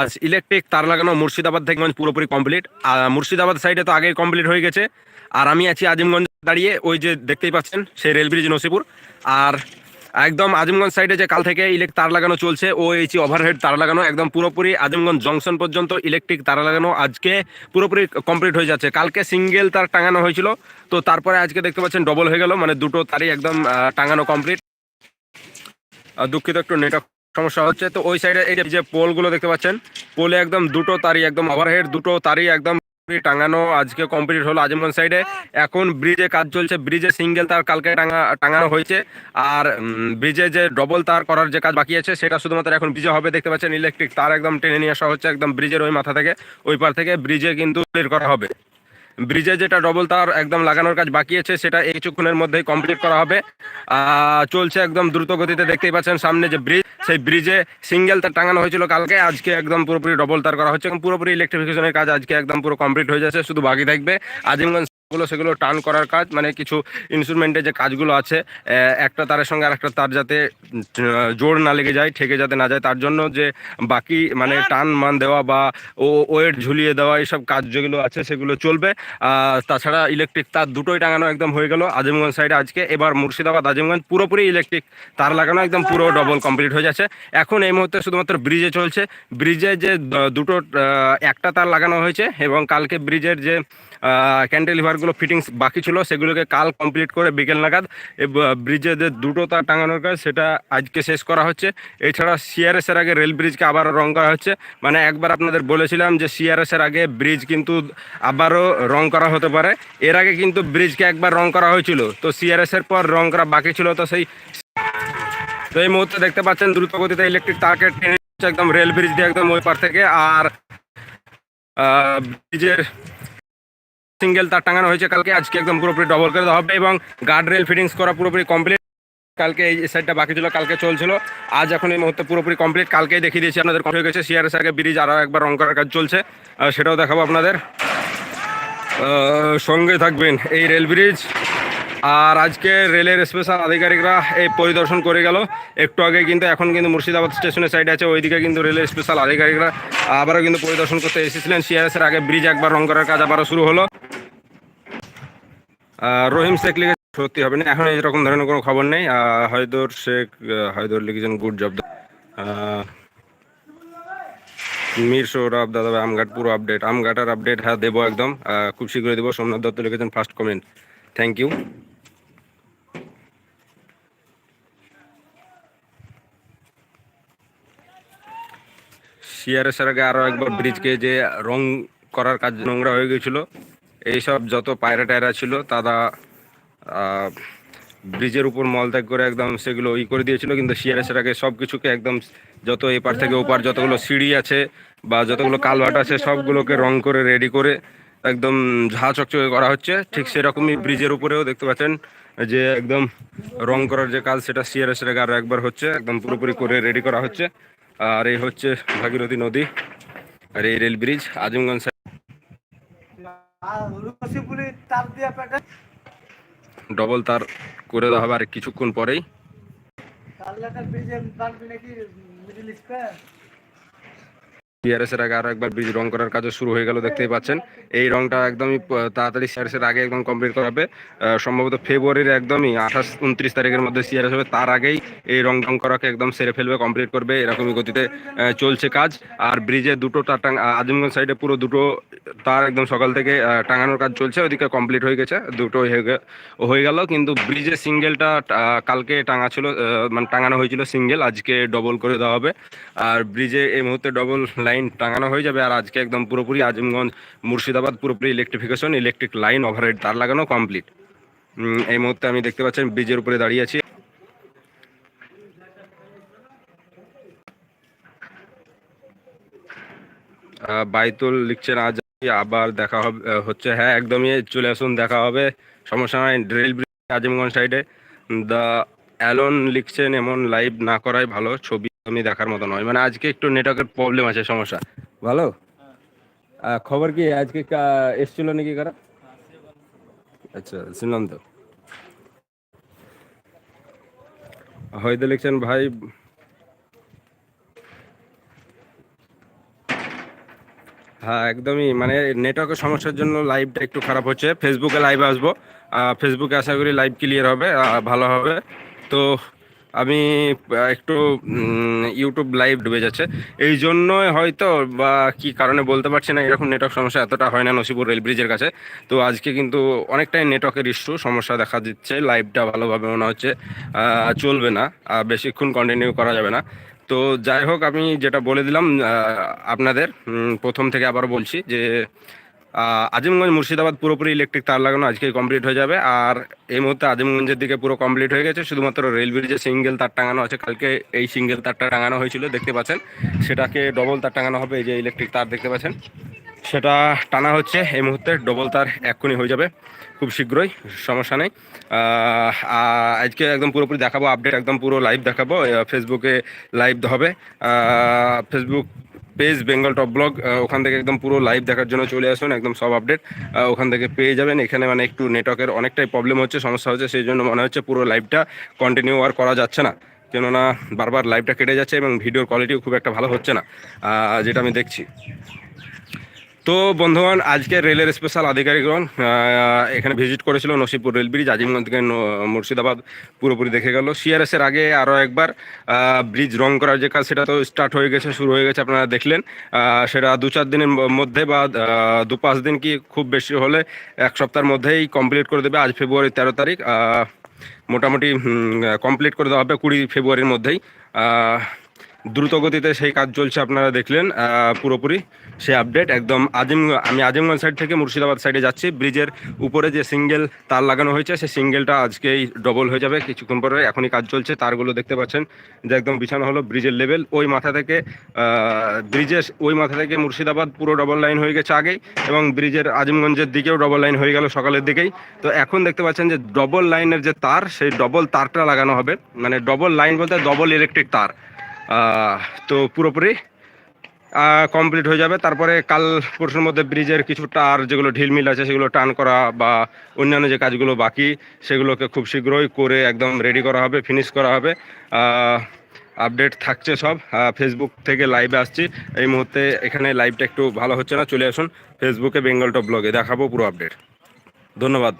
আজ ইলেকট্রিক তার লাগানো মুর্শিদাবাদ থেকে মানে পুরোপুরি কমপ্লিট আর মুর্শিদাবাদ সাইডে তো আগেই কমপ্লিট হয়ে গেছে। আর আমি আছি আজিমগঞ্জ দাঁড়িয়ে, ওই যে দেখতেই পাচ্ছেন, সেই রেল ব্রিজ নসিপুর। আর একদম আজিমগঞ্জ সাইডে যে কাল থেকে ইলেক তার লাগানো চলছে, ও এইচি ওভারহেড তার লাগানো, একদম পুরোপুরি আজিমগঞ্জ জংশন পর্যন্ত ইলেকট্রিক তার লাগানো আজকে পুরোপুরি কমপ্লিট হয়ে যাচ্ছে। কালকে সিঙ্গেল তার টাঙানো হয়েছিল, তো তারপরে আজকে দেখতে পাচ্ছেন ডবল হয়ে গেল মানে দুটো তারই একদম টাঙানো কমপ্লিট দুঃখিত, একটু নেটওয়ার্ক সমস্যা হচ্ছে। তো ওই সাইডে এই যে- যে পোলগুলো দেখতে পাচ্ছেন, পোলে একদম দুটো তারই একদম ওভারহেড দুটো তারই একদম টাঙানো আজকে কমপ্লিট হলো আজিমগঞ্জ সাইডে এখন ব্রিজে কাজ চলছে ব্রিজে সিঙ্গেল তার কালকে টাঙা, টাঙানো হয়েছে। আর ব্রিজে যে ডবল তার করার যে কাজ বাকি আছে, সেটা শুধুমাত্র এখন ব্রিজে হবে, দেখতে পাচ্ছেন ইলেকট্রিক তার একদম টেনে নিয়ে আসা হচ্ছে, একদম ব্রিজের ওই মাথা থেকে, ওই পার থেকে ব্রিজে কিন্তু করা হবে। ব্রিজে যেটা ডবল তার একদম লাগানোর কাজ বাকি আছে, সেটা এই কিছুক্ষণের মধ্যেই কমপ্লিট করা হবে। চলছে একদম দ্রুত গতিতে দেখতেই পাচ্ছেন সামনে যে ব্রিজ, সেই ব্রিজে সিঙ্গেল তার টাঙানো হয়েছিল কালকে, আজকে একদম পুরোপুরি ডবল তার করা হচ্ছে এবং পুরোপুরি ইলেকট্রিফিকেশনের কাজ আজকে একদম পুরো কমপ্লিট হয়ে যাচ্ছে, শুধু বাকি থাকবে আজিমগঞ্জ গুলো সেগুলো টার্ন করার কাজ মানে কিছু ইনস্ট্রুমেন্টের যে কাজগুলো আছে একটা তারের সঙ্গে আর একটা তার যাতে জোর না লেগে যায় ঠেকে যাতে না যায় তার জন্য যে বাকি মানে টান মান দেওয়া বা ও ওয়েট ঝুলিয়ে দেওয়া এইসব কাজ যেগুলো আছে সেগুলো চলবে। তাছাড়া ইলেকট্রিক তার দুটোই টাঙানো একদম হয়ে গেল। আজিমগঞ্জ সাইডে আজকে এবার মুর্শিদাবাদ আজিমগঞ্জ পুরোপুরি ইলেকট্রিক তার লাগানো একদম পুরো ডবল কমপ্লিট হয়ে যাচ্ছে। এখন এই মুহূর্তে শুধুমাত্র ব্রিজে চলছে। ব্রিজে যে দুটো একটা তার লাগানো হয়েছে এবং কালকে ব্রিজের যে ক্যান্টেলিভারগুলো ফিটিংস বাকি ছিল, সেগুলোকে কাল কমপ্লিট করে বিকেল নাগাদ ব্রিজে যে দুটো তার টাঙানোর কাজ, সেটা আজকে শেষ করা হচ্ছে। এছাড়া সিআরএস এর আগে রেল ব্রিজকে আবার রং করা হচ্ছে। মানে একবার আপনাদের বলেছিলাম যে সিআরএস এর আগে ব্রিজ কিন্তু আবারও রং করা হতে পারে। এর আগে কিন্তু ব্রিজকে একবার রং করা হয়েছিল। তো সিআরএস এর পর রং করা বাকি ছিল, তো সেই তো এই মুহূর্তে দেখতে পাচ্ছেন দ্রুত গতিতে ইলেকট্রিক তারকে টেনে একদম রেল ব্রিজ দিয়ে একদম ওই পার থেকে। আর ব্রিজের সিঙ্গেল তার টাঙানো হয়েছে কালকে। আজকে একদম পুরোপুরি ডবল করে দেওয়া হবে এবং গার্ড রেল ফিটিংস করা পুরোপুরি কমপ্লিট কালকে এই সাইডটা বাকি ছিল, কালকে চলছিল। আজ এখন এই মুহূর্তে পুরোপুরি কমপ্লিট কালকেই দেখিয়ে দিয়েছি আপনাদের হয়ে গেছে। সিআরএস আগে ব্রিজ আরও একবার রং করার কাজ চলছে। সেটাও দেখাবো আপনাদের। সঙ্গে থাকবেন এই রেল ব্রিজ আর আজকে রেলের স্পেশাল আধিকারিকরা এই পরিদর্শন করে গেল। একটু আগে কিন্তু, এখন কিন্তু মুর্শিদাবাদ স্টেশনের সাইডে আছে, ওইদিকে কিন্তু রেলের স্পেশাল আধিকারিকরা আবারও কিন্তু পরিদর্শন করতে এসেছিলেন। সিআরএস এর আগে ব্রিজ একবার রং করার কাজ আবারও শুরু হলো। রহিম শেখ লিখে সত্যি হবে না। এখন এরকম ধরনের কোনো খবর নেই। হয়দর শেখ হায়দর লিখেছেন গুড জব মির সৌরভ, দাদা ভাই, আমঘাট, পুরো আপডেট আমঘাটার আপডেট হ্যাঁ দেবো একদম। খুব শীঘ্রই দেবো। সোমনাথ দত্ত লিখেছেন ফার্স্ট কমেন্ট থ্যাংক ইউ এর আগে আরও একবার ব্রিজকে যে রং করার কাজ নোংরা হয়ে গেছিল এইসব যত পায়রা টায়রা ছিল, তারা ব্রিজের উপর মলত্যাগ করে একদম সেগুলো ই করে দিয়েছিল, কিন্তু এর আগে সব কিছুকে একদম যত এপার থেকে ওপার যতগুলো সিঁড়ি আছে বা যতগুলো কালভার্ট আছে, সবগুলোকে রং করে রেডি করে একদম ঝা চকচকে করা হচ্ছে। ঠিক সেরকমই ব্রিজের উপরেও দেখতে পাচ্ছেন যে একদম রং করার যে কাজ, সেটা সিআরএস এর আগে আরও একবার হচ্ছে, একদম পুরোপুরি করে রেডি করা হচ্ছে। আর এই হচ্ছে ভাগীরথী নদী, আর এই রেল ব্রিজ, আজিমগঞ্জ ডবল তার করে দেওয়া হবে আর কিছুক্ষণ পরেই। এর আগে আরও একবার ব্রিজ রং করার কাজও শুরু হয়ে গেল, দেখতেই পাচ্ছেন। এই রংটা একদমই তাড়াতাড়ি সিআরএস এর আগে একদম কমপ্লিট করা হবে। সম্ভবত ফেব্রুয়ারির একদমই আঠাশ উনত্রিশ তারিখের মধ্যে সিআরএস হবে, তার আগেই এই রং টং করাকে একদম সেরে ফেলবে কমপ্লিট করবে, এরকমই গতিতে চলছে কাজ। আর ব্রিজে দুটো তার আজিমগঞ্জ সাইডে পুরো দুটো, তার একদম সকাল থেকে টাঙানোর কাজ চলছে, ওইদিকে কমপ্লিট হয়ে গেছে দুটো হয়ে গেল। কিন্তু ব্রিজে সিঙ্গেলটা কালকে টাঙা ছিল মানে টাঙানো হয়েছিল সিঙ্গেল আজকে ডবল করে দেওয়া হবে। আর ব্রিজে এই মুহূর্তে ডবল টাঙানো হয়ে যাবে আর আজকে একদম পুরোপুরি আজিমগঞ্জ মুর্শিদাবাদ পুরোপুরি ইলেকট্রিফিকেশন ইলেকট্রিক লাইন ওভারহেড তার লাগানো কমপ্লিট এই মুহূর্তে আমি দেখতে পাচ্ছেন ব্রিজের উপরে দাঁড়িয়ে আছি। বাইতুল লিখছেন, আজ আবার দেখা হবে হচ্ছে হ্যাঁ একদমই চলে আসুন, দেখা হবে। সমস্যা নাই রেল ব্রিজ আজিমগঞ্জ সাইডে দ্য অ্যালন লিখছেন, এমন লাইভ না করাই ভালো, ছবি আমি দেখার মতো নয়। মানে আজকে একটু নেটওয়ার্কের প্রবলেম আছে, সমস্যা। ভালো? খবর কি? আজকে এসছিল নাকি কারা? আচ্ছা শুনলাম তো। হয়তো লিখছেন ভাই হ্যাঁ একদমই। মানে নেটওয়ার্কের সমস্যার জন্য লাইভটা একটু খারাপ হচ্ছে। ফেসবুকে লাইভ আসব। ফেসবুকে আশা করি লাইভ ক্লিয়ার হবে ভালো হবে। তো আমি একটু ইউটিউব লাইভ ডুবে যাচ্ছে। এই জন্যই হয়তো বা কি কারণে বলতে পারছি না, এরকম নেটওয়ার্ক সমস্যা এতটা হয় না নসিপুর রেল ব্রিজের কাছে। তো আজকে কিন্তু অনেকটাই নেটওয়ার্কের ইস্যু সমস্যা দেখা দিচ্ছে লাইভটা ভালোভাবে মনে হচ্ছে চলবে না বেশিক্ষণ কন্টিনিউ করা যাবে না। তো যাই হোক, আমি যেটা বলে দিলাম আপনাদের প্রথম থেকে আবার বলছি যে আজিমগঞ্জ মুর্শিদাবাদ পুরোপুরি ইলেকট্রিক তার লাগানো আজকে কমপ্লিট হয়ে যাবে। আর এই মুহূর্তে আজিমগঞ্জের দিকে পুরো কমপ্লিট হয়ে গেছে। শুধুমাত্র রেল ব্রিজে সিঙ্গেল তার টাঙানো আছে। কালকে এই সিঙ্গেল তারটা টাঙানো হয়েছিল, দেখতে পাচ্ছেন। সেটাকে ডবল তার টাঙানো হবে, এই যে ইলেকট্রিক তার দেখতে পাচ্ছেন। সেটা টানা হচ্ছে, এই মুহূর্তে ডবল তার এক্ষুনি হয়ে যাবে, খুব শীঘ্রই, সমস্যা নেই। আজকে একদম পুরোপুরি দেখাবো আপডেট একদম পুরো লাইভ দেখাবো। ফেসবুকে লাইভ হবে। Facebook page Bengal top blog ওখান থেকে একদম পুরো লাইভ দেখার জন্য চলে আসুন, একদম সব আপডেট ওখান থেকে পেয়ে যাবেন। এখানে মানে একটু নেটওয়ার্কের অনেকটাই প্রবলেম হচ্ছে, সমস্যা হচ্ছে, সেই জন্য মনে হচ্ছে পুরো লাইভটা কন্টিনিউ আর করা যাচ্ছে না। কেননা বারবার লাইভটা কেটে যাচ্ছে এবং ভিডিওর কোয়ালিটিও খুব একটা ভালো হচ্ছে না যেটা আমি দেখছি। তো বন্ধুগণ, আজকে রেলের স্পেশাল আধিকারিকগণ এখানে ভিজিট করেছিল নসিপুর রেল ব্রিজ, আজিমগঞ্জ থেকে মুর্শিদাবাদ পুরোপুরি দেখে গেল। সিআরএস এর আগে আরও একবার ব্রিজ রং করার যে কাজ, সেটা তো স্টার্ট হয়ে গেছে, শুরু হয়ে গেছে, আপনারা দেখলেন। সেটা দু চার দিনের মধ্যে বা দু পাঁচ দিন কি খুব বেশি হলে এক সপ্তাহের মধ্যেই কমপ্লিট করে দেবে। আজ ফেব্রুয়ারি তেরো তারিখ মোটামুটি কমপ্লিট করে দেওয়া হবে কুড়ি ফেব্রুয়ারির মধ্যেই। আহ, দ্রুত গতিতে সেই কাজ চলছে আপনারা দেখলেন পুরোপুরি সেই আপডেট একদম আজিম আমি আজিমগঞ্জ সাইড থেকে মুর্শিদাবাদ সাইডে যাচ্ছি। ব্রিজের উপরে যে সিঙ্গেল তার লাগানো হয়েছে সেই সিঙ্গেলটা আজকেই ডবল হয়ে যাবে কিছুক্ষণ পরে। এখনই কাজ চলছে তারগুলো দেখতে পাচ্ছেন যে একদম বিছানো হলো ব্রিজের লেভেল ওই মাথা থেকে ব্রিজের ওই মাথা থেকে মুর্শিদাবাদ পুরো ডবল লাইন হয়ে গেছে আগেই এবং ব্রিজের আজিমগঞ্জের দিকেও ডবল লাইন হয়ে গেল সকালের দিকেই। তো এখন দেখতে পাচ্ছেন যে ডবল লাইনের যে তার সেই ডবল তারটা লাগানো হবে। মানে ডবল লাইন বলতে ডবল ইলেকট্রিক তার। তো পুরোপুরি কমপ্লিট হয়ে যাবে। তারপরে কাল পরশুর মধ্যে ব্রিজের কিছু টার যেগুলো ঢিলমিল আছে, সেগুলো টান করা বা অন্যান্য যে কাজগুলো বাকি, সেগুলোকে খুব শীঘ্রই করে একদম রেডি করা হবে ফিনিশ করা হবে। আপডেট থাকছে সব। ফেসবুক থেকে লাইভে আসছি। এই মুহূর্তে এখানে লাইভটা একটু ভালো হচ্ছে না, চলে আসুন ফেসবুকে বেঙ্গল টপ ব্লগে দেখাবো পুরো আপডেট ধন্যবাদ।